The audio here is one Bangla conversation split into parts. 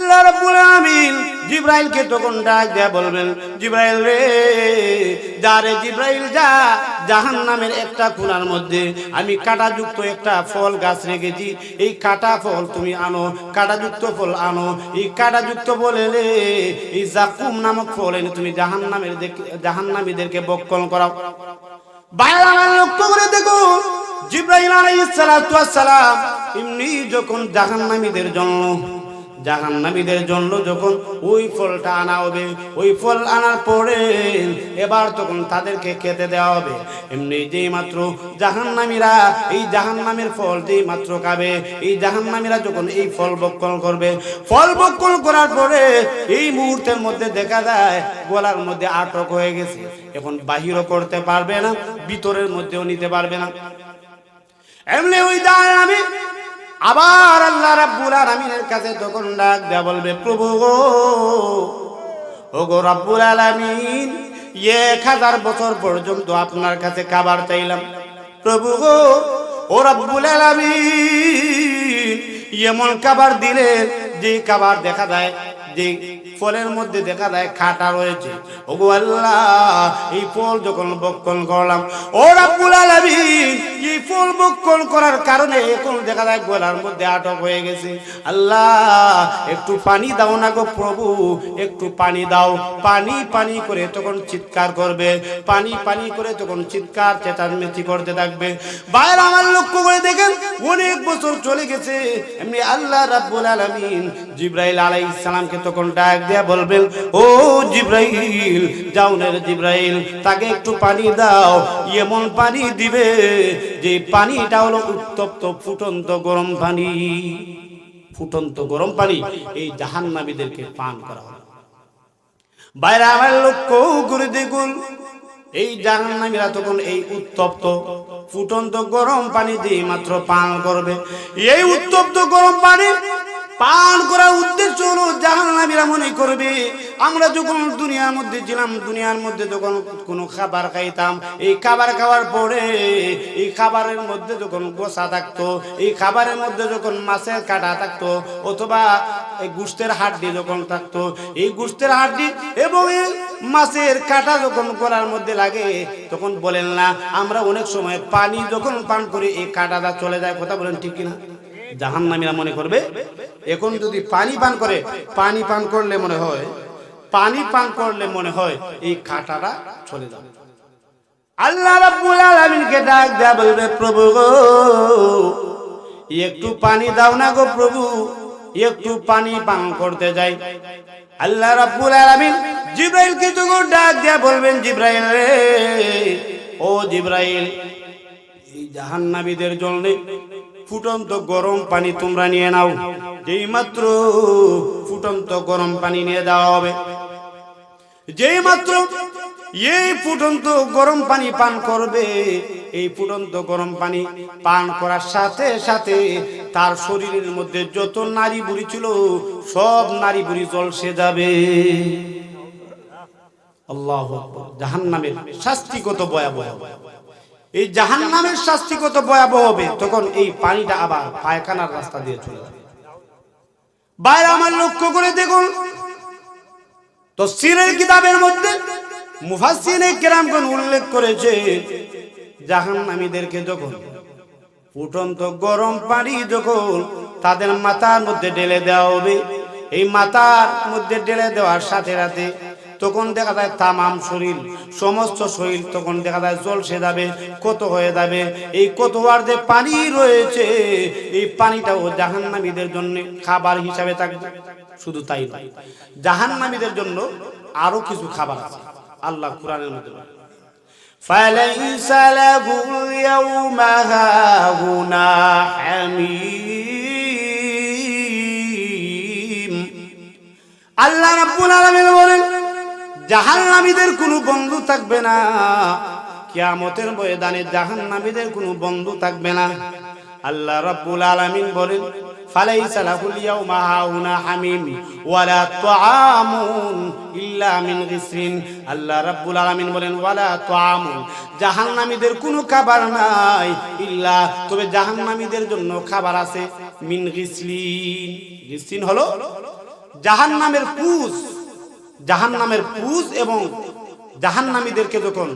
আল্লাহ রাব্বুল আমিন জিব্রাইলকে তখন ডাক দেয়া বলবেন, জিব্রাইল রে, যা রে জিব্রাইল, যা, জাহান্নামের একটা কোণার মধ্যে আমি কাঁটাযুক্ত একটা ফল গাছ রেখেছি। এই কাঁটা ফল তুমি আনো, কাঁটাযুক্ত ফল আনো। এই কাঁটাযুক্ত ফল এলে এই জাকুম নামক ফল এনে তুমি জাহান্নামের জাহান্নামীদেরকে বক্ষণ করাও। বাইরে লক্ষ্য করে দেখো, জিব্রাইল আলাইহিস সালাম এমনি যখন জাহান্নামীদের জন্য জাহান্নামীদের জন্য যখন ওই ফলটা আনা হবে, ওই ফল আনার পরে এবার তখন তাদেরকে খেতে দেওয়া হবে। এমনি যেই মাত্র জাহান্নামীরা, এই জাহান্নামের ফল যেই মাত্র খাবে, এই জাহান্নামীরা যখন এই ফল বক্ষণ করবে, ফল বক্ষণ করার পরে এই মুহূর্তের মধ্যে দেখা যায় গলার মধ্যে আটক হয়ে গেছে। এখন বাহিরও করতে পারবে না, ভিতরের মধ্যেও নিতে পারবে না। এমনি ওই জাহান্নামী আবার আল্লাহ রাব্বুল আলামিনের কাছে তখন ডাক দেয়া বলবে, প্রভু গো ও গো রাব্বুল আলামিন, এক হাজার বছর পর্যন্ত আপনার কাছে খাবার চাইলাম। প্রভু গো, ও রাব্বুল আলামিন, এমন খাবার দিলেন যে খাবার দেখা যায় যে ফলের মধ্যে দেখা যায় খাটা রয়েছে। ওগো আল্লাহ, এই ফল যখন বক্ষণ করলাম, ও রাব্বুল আলামিন, এই ফল বক্ষণ করার কারণে এখন দেখা যায় গলার মধ্যে আটক হয়ে গেছে। আল্লাহ, একটু পানি দাও না গো প্রভু, একটু পানি দাও। পানি পানি করে তখন চিৎকার করবে। পানি পানি করে তখন চিৎকার, চেঁচামেচি করতে থাকবে। বাইরে আমার লক্ষ্য করে দেখেন, অনেক বছর চলে গেছে। এমনি আল্লাহ রাব্বুল আলামিন জিব্রাইল আলাইহিস সালামকে তখন ডাক দেয়া বলবেন, ও জিব্রাইল না জিব্রাইল, তাকে একটু পানি দাও, এমন পানি দিবে যে পানিটা হলো উত্তপ্ত, ফুটন্ত গরম পানি। ফুটন্ত গরম পানি, এই জাহান্নামীদেরকে পান করা হবে বাইরে আমার লক্ষ্য করে দেখুন এই জাহান্নামীরা তখন এই উত্তপ্ত, ফুটন্ত গরম পানি দিয়ে মাত্র পান করবে। এই উত্তপ্ত গরম পানি পান করার উদ্দেশ্য হলো জাহান্নামীরা মনে করবে। আমরা যখন দুনিয়ার মধ্যে ছিলাম, দুনিয়ার মধ্যে যখন কোনো খাবার খাইতাম, এই খাবার খাওয়ার পরে এই খাবারের মধ্যে যখন গোসা থাকতো, এই খাবারের মধ্যে যখন মাছের কাটা থাকতো, অথবা এই গুস্তের হাড্ডি যখন থাকতো, এই গুস্তের হাড্ডি এবং মাছের কাটা যখন গলার মধ্যে লাগে, তখন বলেন না, আমরা অনেক সময় পানি যখন পান করি, এই কাটাটা চলে যায়, কথা বলেন ঠিক কিনা? জাহান্নামীরা মনে করবে? এখন যদি পানি পান করে, পানি পান করলে মনে হয়, পানি পান করলে মনে হয় এই কাঁটাটা চলে যাবে। আল্লাহ রাব্বুল ডাক দেয়া বলবে, প্রভু গো, একটু পানি দাও না গো প্রভু, একটু পানি পান করতে যাই। আল্লাহ রাব্বুল আলামিন জিব্রাইল কে তখন ডাক দেয়া বলবেন, জিব্রাইল রে, ও জিব্রাইল, এই জাহান্নামীদের জন্য ফুটন্ত গরম পানি তোমরা নিয়ে নাও। যেই মাত্র ফুটন্ত গরম পানি নিয়ে দেওয়া হবে। যেই মাত্র এই ফুটন্ত গরম পানি পান করবে, এই ফুটন্ত গরম পানি পান করার সাথে সাথে তার শরীরের মধ্যে যত নারী বুড়ি ছিল, সব নারী বুড়ি জলসে যাবে। আল্লাহ জাহান্নামের শাস্তি কত ভয়াবহ। এই জাহান্নামের শাস্তি কত ভয়াবহ হবে, তখন এই পানিটা আবার পায়খানার রাস্তা দিয়ে চলে যাবে। বাইরে আমার লক্ষ্য করে দেখুন। তো সিরের কিতাবের মধ্যে মুফাসিনে কেরামগণ উল্লেখ করেছে, জাহান্নামীদেরকে যখন ফুটন্ত গরম পানি যখন তাদের মাথার মধ্যে ঢেলে দেওয়া হবে, এই মাথার মধ্যে ঢেলে দেওয়ার সাথে সাথে তখন দেখা যায় তামাম শরীর সমস্ত শরীর তখন দেখা যায় জলসে যাবে কত হয়ে যাবে এই কত আর যে পানি রয়েছে এই পানিটাও জাহান্নামীদের জন্য খাবার হিসাবে থাকবে শুধু তাই নয় জাহান্নামীদের জন্য আরো কিছু খাবার আছে আল্লাহ কোরআনের মধ্যে বলে, فليس له اليوم هاهنا حميم আল্লাহ রাব্বুল আলামিন বলেন জাহান্নামীদের কোনো বন্ধু থাকবে না। কিয়ামতের ময়দানে জাহান্নামীদের কোনো বন্ধু থাকবে না। আল্লাহ রাব্বুল আলামিন বলেন, ফালাইসা লাহুল ইয়াউমা হাউনা হামিম ওয়ালা তুআমুন ইল্লা মিন গিসরিন। আল্লাহ রাব্বুল আলামিন বলেন, ওয়ালা তুআমুন, জাহান্নামীদের কোনো খাবার নাই ইল্লা, তবে জাহান্নামীদের জন্য খাবার আছে মিন গিসলিন গিসলিন হলো জাহান নামের পুজ জাহান নামের পুজ এবং জাহান্নামীদেরকে যখন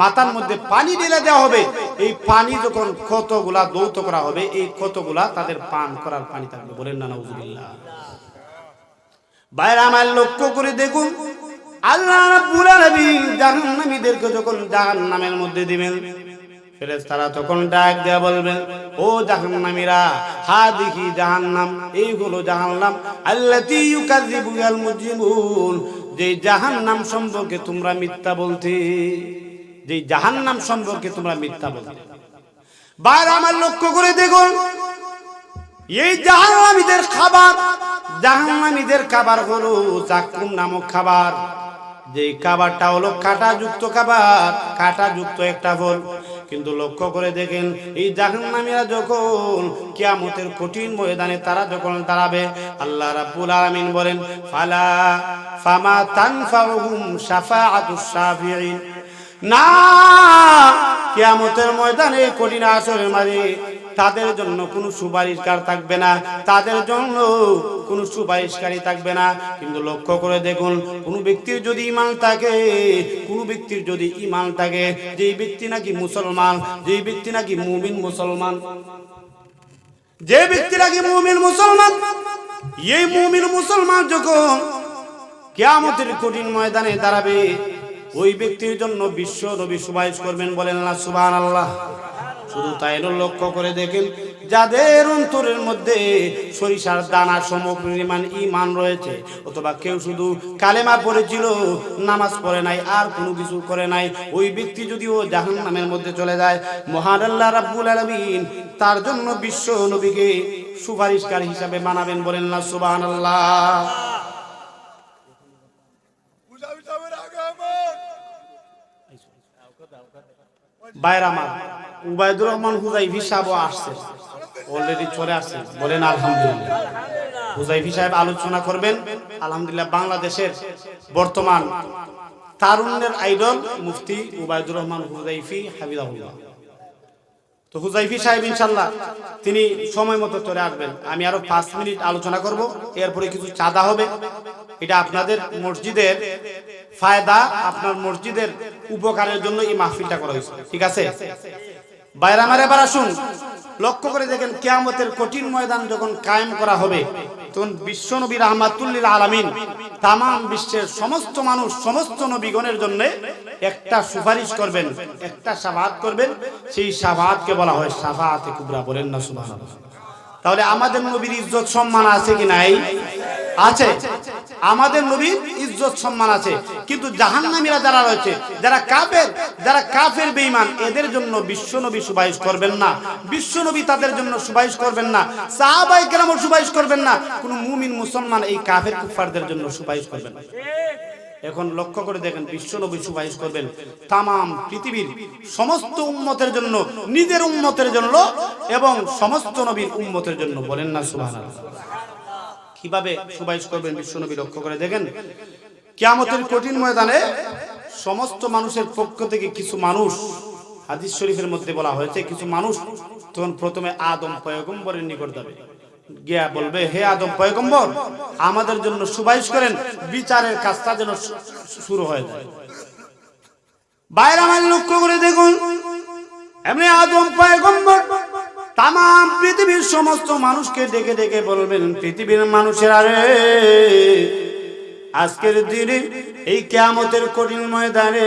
মাথার মধ্যে পানি ঢেলে দেওয়া হবে, এই পানি যখন কতগুলা দৌত করা হবে, এই কতগুলা তাদের পান করার পানি থাকবে বলেন না, নাউজুবিল্লাহ। বাইরে আমার লক্ষ্য করে দেখুন, আল্লাহ রাব্বুল আলামিন জাহান্নামীদেরকে যখন জাহান্নামের মধ্যে দিবেন ফেরেশতারা তখন ডাক দেয়া বলবেন ও জাহান্নামীরা হা দেখি জাহান্নাম, এই হলো জাহান্নাম, আল্লাতী ইউকাযযিবু আল মুজরিমুন যে জাহান্নাম সম্পর্কে তোমরা মিথ্যা বলতে যে জাহান্নাম সম্পর্কে তোমরা মিথ্যা বলতে। বাইরে আমার লক্ষ্য করে দেখুন এই জাহান্নামীদের খাবার জাহান্নামীদের খাবার হলো জাকুম নামক খাবার। যে খাবারটা হলো কাটা যুক্ত খাবার কাটা যুক্ত একটা ফল। কিন্তু লক্ষ্য করে দেখেন, এই জাহান্নামীরা যখন কিয়ামতের কঠিন ময়দানে তারা যখন দাঁড়াবে, আল্লাহ রাব্বুল আলামিন বলেন, ফালা ফামা তানফাউহুম শাফাআতুস শাফিঈন। না, কিয়ামতের ময়দানে কঠিন আসরের মাঝে তাদের জন্য কোনো সুপারিশকার থাকবে না, তাদের জন্য কোনো সুপারিশকারী থাকবে না। কিন্তু লক্ষ্য করে দেখুন, কোনো ব্যক্তির যদি ইমান থাকে, কোনো ব্যক্তির যদি ইমান থাকে, যেই ব্যক্তি নাকি মুসলমান, যেই ব্যক্তি নাকি মুমিন মুসলমান, যে ব্যক্তি নাকি মুমিন মুসলমান, এই মুমিন মুসলমান যখন কিয়ামতের কঠিন ময়দানে দাঁড়াবে, ওই ব্যক্তির জন্য বিশ্ব নবী সুপারিশ করবেন বলেন না সুবাহ আল্লাহ শুধু তাই লক্ষ্য করে দেখেন, যাদের অন্তরের মধ্যে সরিষার দানা সম পরিমাণ ইমান রয়েছে, অথবা কেউ শুধু কালেমা পড়েছিল, নামাজ পড়ে নাই, আর কোনো কিছু করে নাই, ওই ব্যক্তি যদি ও জাহান নামের মধ্যে চলে যায়, মহান আল্লাহ রাব্বুল আলামিন তার জন্য বিশ্ব নবীকে সুপারিশকার হিসাবে মানাবেন বলেন না, সুবহানাল্লাহ। উজাবি সাহেবের উবায়দুর রহমান হুজাইফি সাহেব আসছে। অলরেডি চলে আসছে। বলেন, আলহামদুলিল্লাহ। হুজাইফি সাহেব আলোচনা করবেন। আলহামদুলিল্লাহ, বাংলাদেশের বর্তমান তারুণ্যের আইডল মুফতি উবায়দুর রহমান হুজাইফি হাবিদাহুল্লাহ তো হুজাইফি সাহেব ইনশাল্লাহ তিনি সময় মতো চলে আসবেন। আমি আরও পাঁচ মিনিট আলোচনা করব। এরপরে কিছু চাঁদা হবে। এটা আপনাদের মসজিদের ফায়দা। আপনার মসজিদের উপকারের জন্য এই মাহফিলটা করা হয়েছে। ঠিক আছে? বাইরে আমার এবার আসুন। লক্ষ্য করে দেখেন কেয়ামতের কঠিন ময়দান যখন কায়েম করা হবে, তখন বিশ্ব নবী রহমাতুল্লিল আলামিন তাম বিশ্বের সমস্ত মানুষ, সমস্ত নবীগণের জন্য একটা সুপারিশ করবেন, একটা সাফাত করবেন। সেই সাফাতকে বলা হয় সাফাতে কুবরা, বলেন না সুবহানাল্লাহ। তাহলে আমাদের নবীর ইজ্জত সম্মান আছে কি নাই? আছে। আমাদের নবীর ইজ্জত সম্মান আছে। কিন্তু জাহান্নামীরা যারা রয়েছে, যারা কাফের যারা কাফের বেঈমান, এদের জন্য বিশ্ব নবী সুপারিশ করবেন না। বিশ্ব নবী তাদের জন্য সুপারিশ করবেন না। সাহাবাই কেরাম সুপারিশ করবেন না। কোন মুমিন, মুসলমান এই কাফের কুফারদের জন্য সুপারিশ করবেন না। এখন লক্ষ্য করে দেখেন, বিশ্ব নবী সুপারিশ করবেন তাম পৃথিবীর সমস্ত উম্মতের জন্য, নিজের উম্মতের জন্য এবং সমস্ত নবীর উম্মতের জন্য বলেন না, সুবহানাল্লাহ। কীভাবে সুপারিশ করবেন বিশ্ব নবী লক্ষ্য করে দেখেন? কিয়ামতের কঠিন ময়দানে সমস্ত মানুষের পক্ষ থেকে কিছু মানুষ, হাদিস শরীফের মধ্যে বলা হয়েছে, কিছু মানুষ তখন প্রথমে আদম পয়গম্বরের নিকট যাবে। গিয়া বলবে, হে আদম পয়গম্বর, আমাদের জন্য সুপারিশ করেন, বিচারের কাজটা যেন শুরু হয়ে যায়। বাইরে আমার লক্ষ্য করে দেখুন, এমনি আদম পয়গম্বর তাম পৃথিবীর সমস্ত মানুষকে ডেকে ডেকে বলবেন, পৃথিবীর মানুষের আরে আজকের দিনে এই কেয়ামতের কঠিন ময়দানে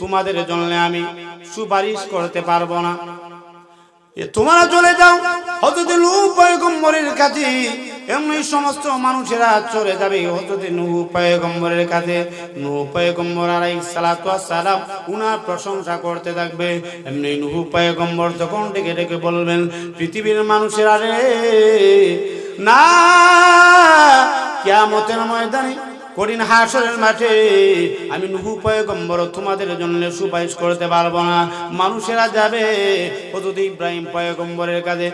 তোমাদের জন্য আমি সুপারিশ করতে পারব না। তোমরা চলে যাও হজরত উপায় পয়গম্বরের কাছে। এমনি সমস্ত মানুষেরা চলে যাবে হজরত নূহ পয়গম্বরের কাছে। নূহ পয়গম্বর ওয়াস সালাম উনার প্রশংসা করতে থাকবে। এমনি নূহ পয়গম্বর যখন ডেকে ডেকে বলবেন, পৃথিবীর মানুষেরা রে, না, কিয়ামতের ময়দানে কঠিন হাসরের মাঠে আমি নুহু পয়গম্বর তোমাদের জন্য সুপারিশ করতে পারব না। মানুষেরা যাবে হজরত ইব্রাহিম পয়গম্বরের কাছে।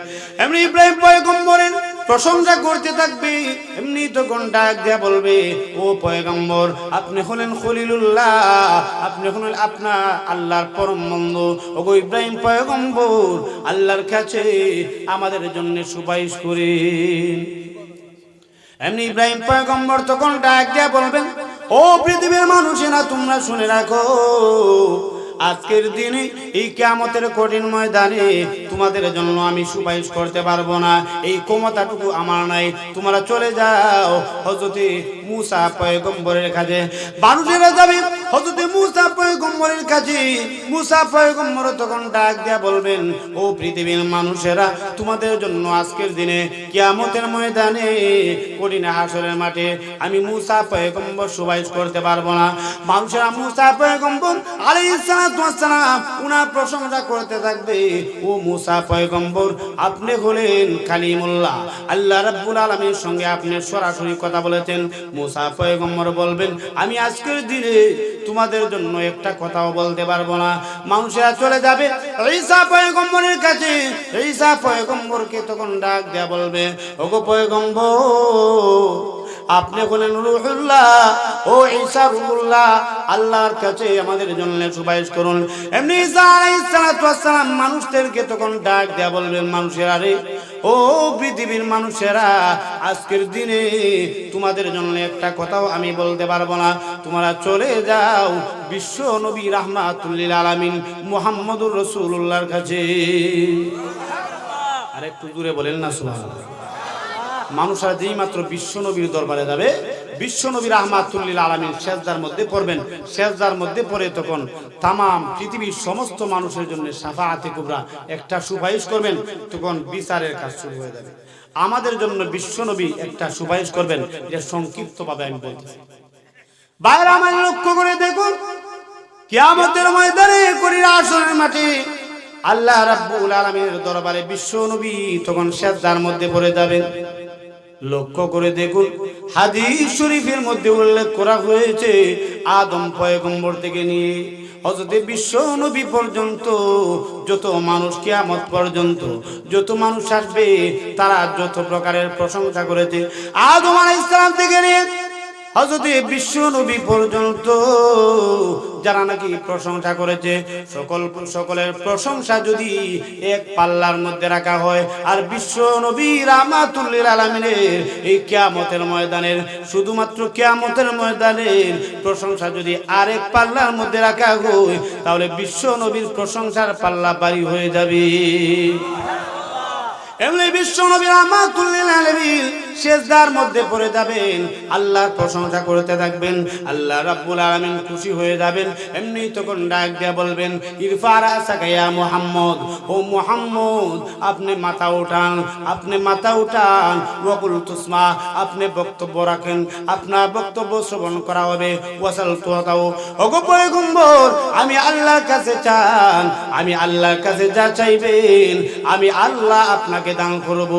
এমনি ইব্রাহিম পয়গম্বরের প্রশংসা করতে থাকবে, এমনি তখন ডাক দেয়া বলবে, ও পয়গম্বর, আপনি হলেন খলিলুল্লাহ, আপনি হলেন আপনার আল্লাহর পরম বন্ধু। ওগো ইব্রাহিম পয়গম্বর, আল্লাহর কাছে আমাদের জন্য সুপারিশ করেন এমনি ইব্রাহিম পয়গম্বর তখন ডাক দিয়া বলবেন, ও পৃথিবীর মানুষেরা, তোমরা শুনে রাখো আজকের দিনে, এই কেয়ামতের কঠিন ময়দানে তোমাদের জন্য আমি সুপারিশ করতে পারব না। এই ক্ষমতাটুকু আমার নাই। তোমরা চলে যাও হজরতে মুসা পয়গম্বরের কাছে। মানুষেরা যাবে হজরতে মুসা পয়গম্বরের কাছে। মুসা পয়গম্বর তখন ডাক দিয়া বলবেন, ও পৃথিবীর মানুষেরা, তোমাদের জন্য আজকের দিনে কিয়ামতের ময়দানে, কঠিন হাসরের মাঠে আমি মুসা পয়গম্বর সুপারিশ করতে পারব না। মানুষেরা মুসা পয়গম্বর আলাইহিস সালাম উনার প্রশংসা করতে থাকবে। ও মুসা পয়গম্বর, আপনি হলেন কালিমুল্লাহ। আল্লাহ রাব্বুল আলামিনের সঙ্গে আপনি সরাসরি কথা বলেছেন। মুসা পয়গম্বর বলবেন, আমি আজকের দিনে তোমাদের জন্য একটা কথাও বলতে পারব না। মানুষেরা চলে যাবে, ঈসা পয়গম্বরের কাছে। ঈসা পয়গম্বরকে তখন ডাক দেয়া বলবে, ওগো পয়গম্বর আপনি বলেন, রুহুল্লাহ, ও ঈসা রুহুল্লাহ, আল্লাহর কাছে আমাদের জন্য সুপারিশ করুন। এমনি ঈসা আলাইহিস সালাতু ওয়াস সালাম মানুষদেরকে তখন ডাক দেয়া বলবেন মানুষেরা রে, ও পৃথিবীর মানুষেরা, আজকের দিনে তোমাদের জন্য একটা কথাও আমি বলতে পারব না। তোমরা চলে যাও বিশ্ব নবী রাহমাতুল্লিল আলামিন মুহাম্মদুর রাসূলুল্লাহর কাছে। আর একটু দূরে বলেন না, সুবহানাল্লাহ। মানুষরা যেই মাত্র বিশ্ব নবীর দরবারে যাবে, বিশ্ব নবীর আহমাতুল্লিল আলমিন শেষদার মধ্যে পড়বেন। শেষদার মধ্যে পড়ে তখন তামাম পৃথিবীর সমস্ত মানুষের জন্য সাফাআতে কুবরা একটা সুপারিশ করবেন, তখন বিচারের কাজ শুরু হয়ে যাবে। আমাদের জন্য বিশ্ব নবী একটা সুপারিশ করবেন, যে সংক্ষিপ্তভাবে আমি বলতেছি বাইরে আমার লক্ষ্য করে দেখুন। কিয়ামতের ময়দানে করির আসনের মাঠে আল্লাহ রাব্বুল আলামিনের দরবারে বিশ্ব নবী তখন শেষদার মধ্যে পড়ে যাবেন। লক্ষ্য করে দেখুন, হাদিস শরীফের মধ্যে উল্লেখ করা হয়েছে আদম পয়গম্বর থেকে নিয়ে হজরতে বিশ্ব নবী পর্যন্ত, যত মানুষ কেয়ামত পর্যন্ত, যত মানুষ আসবে, তারা যত প্রকারের প্রশংসা করেছে। আদম আলাইহিস সালাম থেকে নিয়ে হজরতে বিশ্ব নবী পর্যন্ত যারা নাকি প্রশংসা করেছে, সকল সকলের প্রশংসা যদি এক পাল্লার মধ্যে রাখা হয়, আর বিশ্ব নবী রামাতুল্লিল আলমিনের এই কেয়ামতের ময়দানের, শুধুমাত্র কেয়ামতের ময়দানের প্রশংসা যদি আরেক পাল্লার মধ্যে রাখা হয়, তাহলে বিশ্ব নবীর প্রশংসার পাল্লা বাড়ি হয়ে যাবে। এমনি বিশ্ব নবীর আমাতুল্লিল আলামিন শেষদার মধ্যে পড়ে যাবেন। আল্লাহর প্রশংসা করতে থাকবেন। আল্লাহ রাব্বুল আলামিন খুশি হয়ে যাবেন। এমনি তখন ডাক দিয়া বলবেন, ইরফার আসাকায়া মুহাম্মদ। ও মুহাম্মদ, আপনি মাথা উঠান, আপনি মাথা উঠান। ওয়াকুল তুসমা আপনি বক্তব্য রাখেন, আপনার বক্তব্য শ্রবণ করা হবে। ওয়াসাল তুহাতাও ওগো পয়গম্বর, আমি আল্লাহর কাছে চান, আমি আল্লাহর কাছে যা চাইবেন, আমি আল্লাহ আপনাকে দান করব।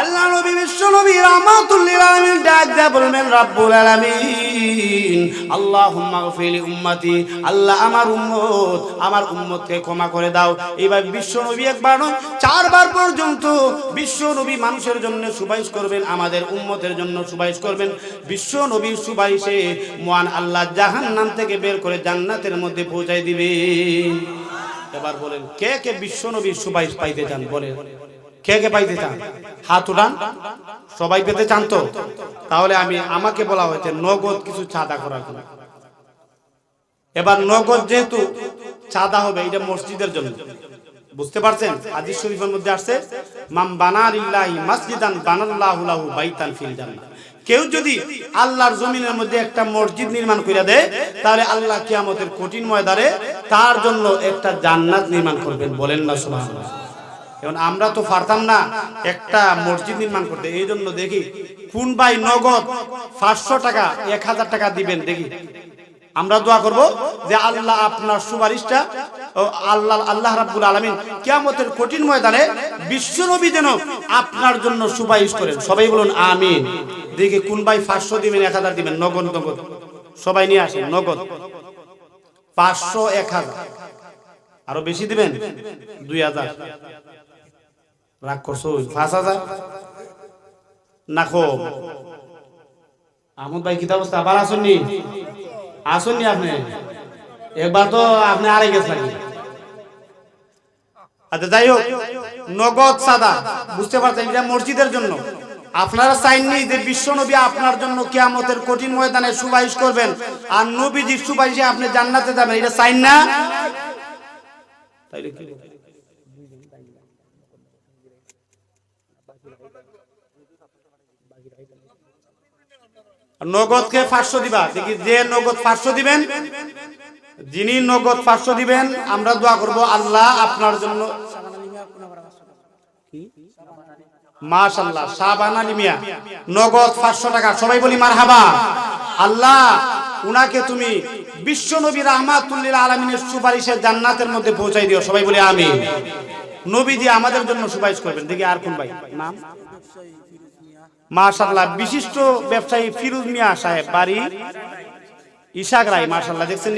আল্লাহ নবী বিশ্ব নবী রাহমাতুল্লিল আলামিন ডাক দেয়া বলবেন, রাব্বুল আলামিন, আল্লাহুম্মা গফিলি উম্মতি, আল্লাহ আমার উম্মত, আমার উম্মতকে ক্ষমা করে দাও। এবার বিশ্ব নবী একবার নয়, চারবার পর্যন্ত বিশ্ব নবী মানুষের জন্য সুপারিশ করবেন, আমাদের উম্মতের জন্য সুপারিশ করবেন। বিশ্ব নবীর সুপারিশে মহান আল্লাহ জাহান্নাম থেকে বের করে জান্নাতের মধ্যে পৌঁছায় দিবে এবার বলেন, কে কে বিশ্ব নবীর সুপারিশ পাইতে চান? বলেন। কে কে পাইতে চান? হাত উঠান। সবাই পেতে চান তো? তাহলে আমি, আমাকে বলা হয়েছে নগদ কিছু চাঁদা করার জন্য। এবার নগদ যেহেতু চাঁদা হবে, এটা মসজিদের জন্য। বুঝতে পারছেন? হাদিস শরীফের মধ্যে আসছে কেউ যদি আল্লাহর জমিনের মধ্যে একটা মসজিদ নির্মাণ করে দেয়, তাহলে আল্লাহ কিয়ামতের কঠিন ময়দানে তার জন্য একটা জান্নাত নির্মাণ করবেন। বলেন না সুবহানাল্লাহ। এখন আমরা তো পারতাম না, একটা মসজিদ নির্মাণ করতে। এই জন্য দেখি, কোন ভাই নগদ পাঁচশো টাকা, এক হাজার টাকা দিবেন দেখি। আমরা দোয়া করব যে আল্লাহ আপনার সুপারিশটা আল্লাহ আল্লাহ রাব্বুল আলামিন কিয়ামতের কঠিন ময়দানে বিশ্ব নবী যেন আপনার জন্য সুপারিশ করেন। সবাই বলুন, আমিন। দেখি, কোন ভাই পাঁচশো দিবেন, এক হাজার দিবেন, নগদ নগদ। সবাই নিয়ে আসেন, নগদ। পাঁচশো, এক হাজার। আরও বেশি দিবেন? দুই হাজার। রাগ করছ পাঁচ হাজার না খো আহমদ ভাই কিতাব অবস্থা আবার আসুননি আসুননি আপনি। একবার তো আপনি আড়াই গেছেন। আচ্ছা যাই হোক। নগদ সাদা। বুঝতে পারছেন, এটা মসজিদের জন্য। আপনারা যে বিশ্ব নবী আপনার জন্য কঠিন করবেন, আর আপনি জান্নাতে যাবেন, এটা চাইন না? নগদকে পাঁচশো দিবা। দেখি যে নগদ পাঁচশো দিবেন, যিনি নগদ পাঁচশো দিবেন, আমরা দোয়া করব, আল্লাহ আপনার জন্য মাশাল্লাহ শাহবান আলী মিয়া নগদ পাঁচশো টাকা। সবাই বলি মারহাবা। আল্লাহ, উনাকে তুমি বিশ্ব নবী রহমাতুল্লিল আলমিনের সুপারিশের জান্নাতের মধ্যে পৌঁছাই দিও। সবাই বলি আমি নবী নবীজি আমাদের জন্য সুপারিশ করবেন। দেখি আর কোন ভাই? নাম? মাশাল্লাহ বিশিষ্ট ব্যবসায়ী ফিরুজ মিয়া সাহেব বাড়ি ইশাক রায় মাশাল্লাহ দেখছেন?